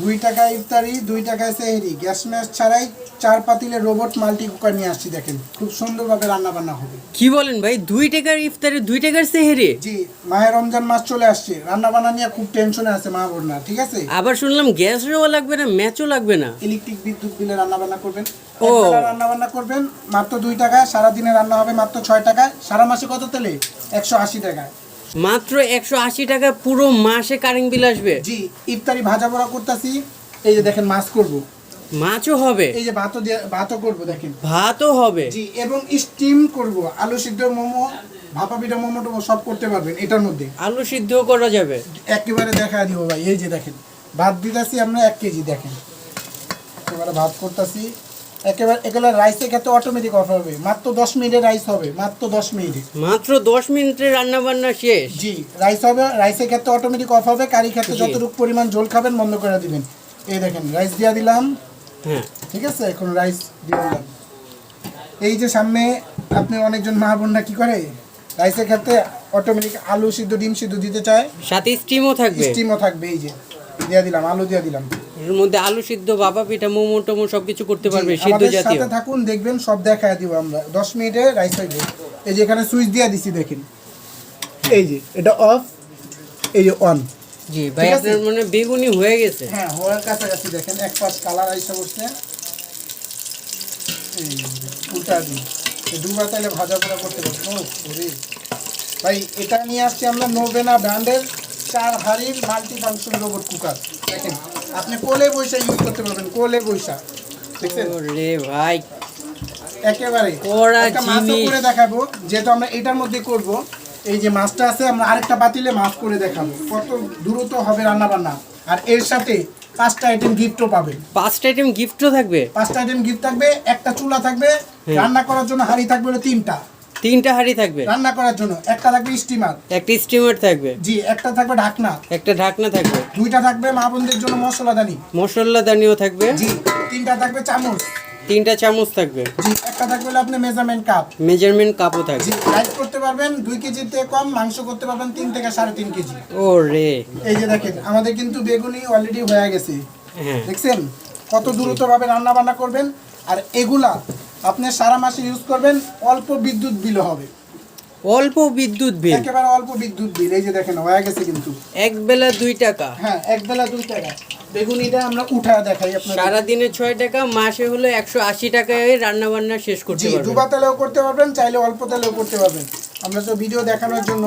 দুই টাকা ইফতারি দুই টাকায় সেহেরি। গ্যাস ম্যাস ছাড়াই চার পাতিলের রোবট মাল্টি কুকার নিয়ে আসছি দেখেন। খুব সুন্দরভাবে রান্না বান্না হবে। কি বলেন ভাই? দুই টাকার ইফতারি দুই টাকার সেহেরি? জি মাহে রমজান মাস চলে আসছে। রান্না বান্না নিয়ে খুব টেনশনে আছে মা বোনরা ঠিক আছে? আবার শুনলাম গ্যাসও লাগবে না ম্যাচও লাগবে না। ইলেকট্রিক বিদ্যুৎ বিলে রান্না বান্না করবেন। ও। রান্না বান্না করবেন মাত্র দুই টাকায় সারা দিনে রান্না হবে মাত্র ছয় টাকায় সারা মাসে কত তেলে? একশো আশি টাকায় মাত্র একশো আশি টাকা পুরো মাসে কারেন্ট বিল আসবে। জি ইফতারি ভাজা পোড়া করতেছি। এই যে দেখেন মাছ করব। মাছও হবে। এই যে ভাতও ভাতও করব দেখেন। ভাতও হবে। জি এবং স্টিম করব আলু সিদ্ধ মোমো ভাপা পিঠা মোমো টোমো সব করতে পারবেন এটার মধ্যে। আলু সিদ্ধও করা যাবে। একেবারে দেখা দিব ভাই এই যে দেখেন। ভাত দিতেছি আমরা এক কেজি দেখেন। একেবারে ভাত করতেছি। একেবারে একেবারে রাইসের ক্ষেত্রে অটোমেটিক অফ হবে। মাত্র দশ মিনিটে রাইস হবে মাত্র দশ মিনিটে। মাত্র দশ মিনিটে রান্না বান্না শেষ। জি রাইস হবে রাইসের ক্ষেত্রে অটোমেটিক অফ হবে কারি ক্ষেত্রে যতটুকু পরিমাণ ঝোল খাবেন বন্ধ করে দিবেন। এই দেখেন রাইস দিয়া দিলাম। হ্যাঁ। ঠিক আছে এখন রাইস দিয়ে দিলাম। এই যে সামনে আপনি অনেকজন মা বোনরা কি করে? রাইসের ক্ষেত্রে অটোমেটিক আলু সিদ্ধ ডিম সিদ্ধ দিতে চায়। সাথে স্টিমও থাকবে। স্টিমও থাকবে এই যে। দিয়ে দিলাম আলু দিয়ে দিলাম। এর মধ্যে আলু সিদ্ধ বাবা পিঠা মোমো টোমো সবকিছু করতে পারবে সিদ্ধ জাতীয়। সাথে থাকুন দেখবেন সব দেখায় দিব আমরা। দশ মিনিটে রাইস হয়ে যাবে এই যে এখানে সুইচ দিয়ে দিছি দেখেন। এই যে এটা অফ এই যে অন জি ভাই আপনার মানে বেগুনি হয়ে গেছে। হ্যাঁ হওয়ার কাছাকাছি দেখেন এক পাশ কালার আইসা বসছে। উল্টা দিই দুবার তাইলে ভাজা পোড়া করতে পারবেন ও ওরে। ভাই এটা নিয়ে আসছি আমরা নোবেনা ব্র্যান্ডের চার হাড়ির মাল্টি ফাংশন রোবট কুকার দেখেন। আপনি কোলে বৈশা ইউজ করতে পারবেন কোলে বৈশা দেখছেন? ওরে ভাই। একেবারে। একটা মাছও। করে দেখাবো যেহেতু আমরা এটার মধ্যে করব এই যে মাছটা আছে আমরা আরেকটা পাতিলে মাছ করে দেখাবো। কত দ্রুত হবে রান্না বান্না আর এর সাথে পাঁচটা আইটেম গিফটও পাবেন। পাঁচটা আইটেম গিফটও থাকবে? পাঁচটা আইটেম গিফট থাকবে একটা চুলা থাকবে হ্যাঁ। রান্না করার জন্য হাঁড়ি থাকবে তিনটা। তিনটা হাঁড়ি থাকবে। রান্না করার জন্য। একটা থাকবে স্টিমার একটা স্টিমার থাকবে। জি একটা থাকবে ঢাকনা। একটা ঢাকনা থাকবে। দুইটা থাকবে মা বোনদের জন্য মশলাদানি মশলা দানিও থাকবে। জি তিনটা থাকবে চামচ। তিনটা চামচ থাকবে। জি একটা থাকবে আপনি মেজারমেন্ট কাপ মেজারমেন্ট কাপও থাকবে। জি রাইস করতে পারবেন দুই থেকে কম মাংস করতে পারবেন তিন থেকে সাড়ে তিন কেজি। ও রে। এই যে দেখেন আমাদের কিন্তু বেগুনি অলরেডি হয়ে গেছে। হ্যাঁ। দেখছেন? কত দ্রুতভাবে রান্না বান্না করবেন। আর এগুলা আপনি সারা মাসে ইউজ করবেন অল্প বিদ্যুৎ বিল হবে। অল্প বিদ্যুৎ বিল একেবারে অল্প বিদ্যুৎ বিল এই যে দেখেন হয়ে গেছে কিন্তু। এক বেলা দুই টাকা? হ্যাঁ এক বেলা দুই টাকা। বেগুনিটা আমরা উঠা দেখাই সারাদিনে ছয় টাকা মাসে হলো একশো আশি টাকায় রান্না বান্না শেষ করতে জি পারবে ডুবা তেলেও করতে পারবেন চাইলে অল্প তেলেও করতে পারবেন। আমরা তো ভিডিও দেখানোর জন্য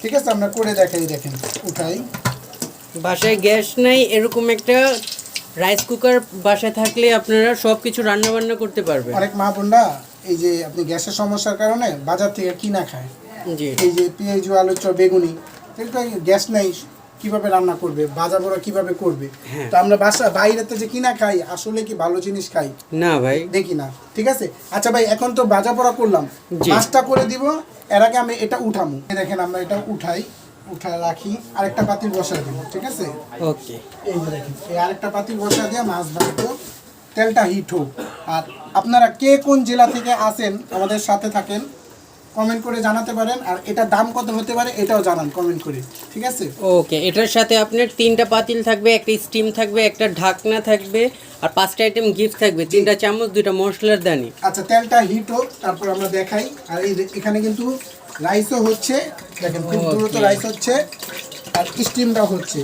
ঠিক আছে আমরা করে দেখাই দেখেন উঠাই। বাসায় গ্যাস নাই এরকম একটা রাইস কুকার বাসায় থাকলে আপনারা সব কিছু রান্না বান্না করতে পারবেন। অনেক মা বোনরা এই যে আপনি গ্যাসের সমস্যার কারণে বাজার থেকে কিনা খায়। জি। এই যে পেঁয়াজ আলু চপ বেগুনি গ্যাস নাই কীভাবে রান্না করবে ভাজা বড়া কীভাবে করবে? হ্যাঁ। তো আমরা বাসা বাইরেতে যে কিনা খাই আসলে কি ভালো জিনিস খাই? না ভাই। দেখি না ঠিক আছে? আচ্ছা ভাই এখন তো ভাজা পড়া করলাম। মাছটা করে দিব এর আগে আমি এটা উঠামু। দেখেন আমরা এটা উঠাই। উঠা রাখি আরেকটা পাতিল বসা দিব ঠিক আছে? ওকে। এই যে দেখেন এই আরেকটা পাতিল বসা দিয়ে মাছ ভাজবো তেলটা হিট হোক। আর আপনারা কে কোন জেলা থেকে আসেন আমাদের সাথে থাকেন কমেন্ট করে জানাতে পারেন আর এটা দাম কত হতে পারে এটাও জানান কমেন্ট করে ঠিক আছে? ওকে এটার সাথে আপনার তিনটা পাতিল থাকবে একটা স্টিম থাকবে একটা ঢাকনা থাকবে আর পাঁচটা আইটেম গিফট থাকবে তিনটা চামচ দুইটা মশলার দানি। আচ্ছা তেলটা হিট হোক তারপর আমরা দেখাই। আর এই এখানে কিন্তু রাইসও হচ্ছে দেখেন খুব দ্রুত. রাইস হচ্ছে আর স্টিমটাও হচ্ছে।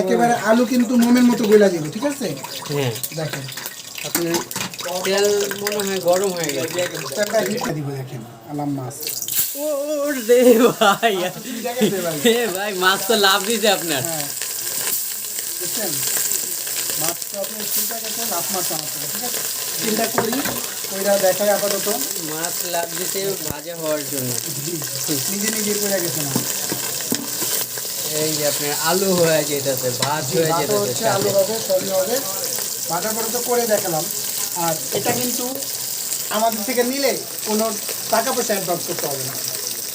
একেবারে আলু কিন্তু মোমের মতো গলা যাবে ঠিক আছে? হ্যাঁ। দেখেন। আপনার তেল মনে হয় গরম হয়ে গেছে। তেলটা হিট দিব দেখেন আলাম মাছ। ও রে ভাই। ভাই। মাছ তো লাভ আপনার। হ্যাঁ। মাছটা আপনি চিন্তা করছেন লাভ মাছ আমার ঠিক আছে? চিন্তা করি ওইটা দেখাই আপাতত। মাছ লাভ দিতে ভাজা হওয়ার জন্য। নিজে নিজে করে গেছে না এই যে আপনার আলু হয়ে যেতেছে ভাত হয়ে যেতেছে আলু হবে সবই হবে ভাজা করে তো করে দেখালাম। আর এটা কিন্তু আমাদের থেকে নিলে কোনো টাকা পয়সা অ্যাডভান্স করতে হবে না।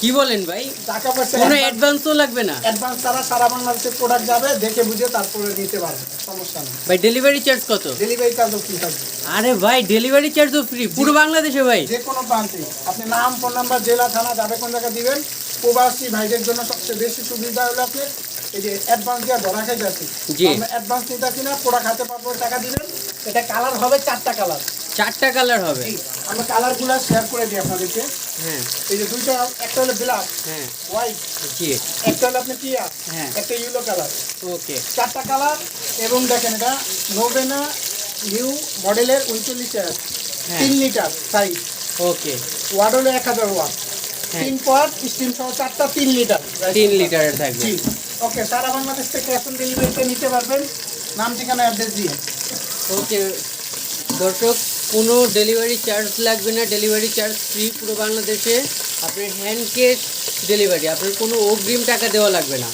কি বলেন ভাই? টাকা পয়সা কোনো অ্যাডভান্সও লাগবে না? অ্যাডভান্স ছাড়া সারা বাংলাদেশে প্রোডাক্ট যাবে দেখে বুঝে তারপরে নিতে পারবে সমস্যা নেই। ভাই ডেলিভারি চার্জ কত? ডেলিভারি চার্জও ফ্রি থাকবে। আরে ভাই ডেলিভারি চার্জও ফ্রি পুরো বাংলাদেশে ভাই। যে কোনো প্রান্তে। আপনি নাম ফোন নাম্বার জেলা থানা যাবে কোন জায়গায় দিবেন প্রবাসী ভাইদের জন্য সবচেয়ে বেশি সুবিধা হলো আপনি এই যে অ্যাডভান্স দিয়ে ধরা খাইতে জি। আমরা অ্যাডভান্স নিতে আসি না পোড়া খাতে পারব টাকা দিবেন। এটা কালার হবে চারটা কালার চারটা কালার হবে। আমরা কালারগুলো শেয়ার করে দিই আপনাদেরকে। হ্যাঁ। এই যে দুইটা একটা হলো ব্ল্যাক হ্যাঁ। হোয়াইট জি একটা হলো আপনি টিয়া হ্যাঁ। একটা ইয়েলো কালার ওকে চারটা কালার এবং দেখেন এটা নোভেনা নিউ মডেলের উনচল্লিশ হ্যাঁ। তিন লিটার সাইজ ওকে ওয়াট হলো এক হাজার ওয়াট হ্যাঁ। তিন পট স্টিম সহ চারটা তিন লিটার তিন লিটারের থাকবে। জি। ওকে সারা বাংলাদেশ থেকে ক্যাশ অন ডেলিভারিতে নিতে পারবেন। নাম ঠিকানা অ্যাড্রেস দিয়ে। ওকে দর্শক কোনো ডেলিভারি চার্জ লাগবে না ডেলিভারি চার্জ ফ্রি পুরো বাংলাদেশে। আপনার হ্যান্ড ক্যাশ ডেলিভারি আপনার কোনো অগ্রিম টাকা দেওয়া লাগবে না।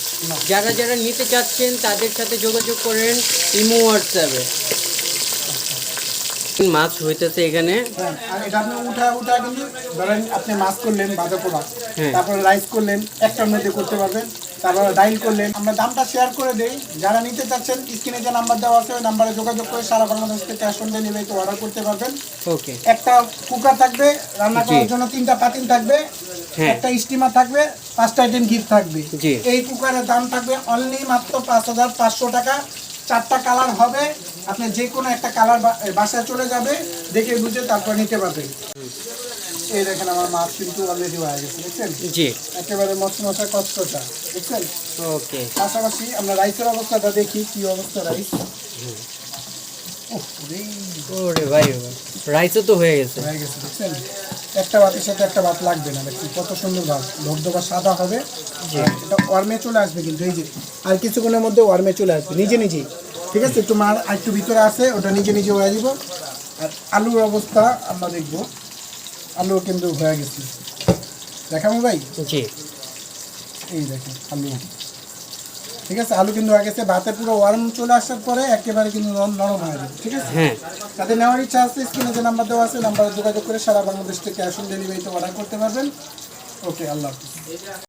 যারা যারা নিতে চাচ্ছেন তাদের সাথে যোগাযোগ করেন ইমো হোয়াটসঅ্যাপে। মাছ হইতেছে এখানে। হ্যাঁ, আর এটা আপনি উঠা উঠা কিন্তু ধরেন আপনি মাছ করলেন পোড়া হ্যাঁ। তারপরে রাইস করলেন একটার মধ্যে করতে পারবেন। তারপরে ডাইল করলেন। আমরা দামটা শেয়ার করে দেই। যারা নিতে চাচ্ছেন স্ক্রিনে যে নাম্বার দেওয়া আছে ওই নাম্বারে যোগাযোগ করে সারা বাংলাদেশ থেকে ক্যাশ অন ডেলিভারিতে অর্ডার করতে পারবেন। ওকে একটা কুকার থাকবে রান্না করার জন্য তিনটা পাতিল থাকবে হ্যাঁ। একটা স্টিমার থাকবে পাঁচটা আইটেম গিফট থাকবে। এই কুকারের দাম থাকবে অনলি মাত্র পাঁচ হাজার পাঁচশো টাকা। চারটা কালার হবে। আপনি যে কোনো একটা কালার বাসায় চলে যাবে দেখে বুঝে তারপর নিতে পারবেন। এই দেখেন আমার মাছ কিন্তু অলরেডি হয়ে গেছে বুঝছেন জি। একেবারে মশ মশা কষ্টটা বুঝছেন ওকে। পাশাপাশি আমরা রাইসের অবস্থাটা দেখি কি অবস্থা রাইস। ওরে ভাই রাইসও তো হয়ে গেছে। হয়ে গেছে বুঝছেন একটা ভাতের সাথে একটা ভাত লাগবে না দেখছি কত সুন্দর ভাত। ধবধবা সাদা হবে এটা ওয়ার্মে চলে আসবে কিন্তু এই যে আর কিছুক্ষণের মধ্যে ওয়ার্মে চলে আসবে নিজে নিজেই। ঠিক আছে? একটু মার একটু ভিতরে আছে ওটা নিজে নিজে হয়ে যাব। আর আলুর অবস্থা আমরা দেখব। আলু কিন্তু হয়ে গেছে। দেখাবো ভাই? জি। এই দেখেন আলু ঠিক আছে আলু কিন্তু হয়ে গেছে ভাতে পুরো ওয়ার্ম চলে আসার পরে একেবারে কিন্তু নরম হয়ে যাবে ঠিক আছে? হ্যাঁ। তাদের নেওয়ার ইচ্ছা আছে স্ক্রিনে যে নাম্বার দেওয়া আছে নাম্বারে যোগাযোগ করে সারা বাংলাদেশ থেকে ক্যাশ অন ডেলিভারিতে অর্ডার করতে পারবেন। ওকে আল্লাহ হাফিজ।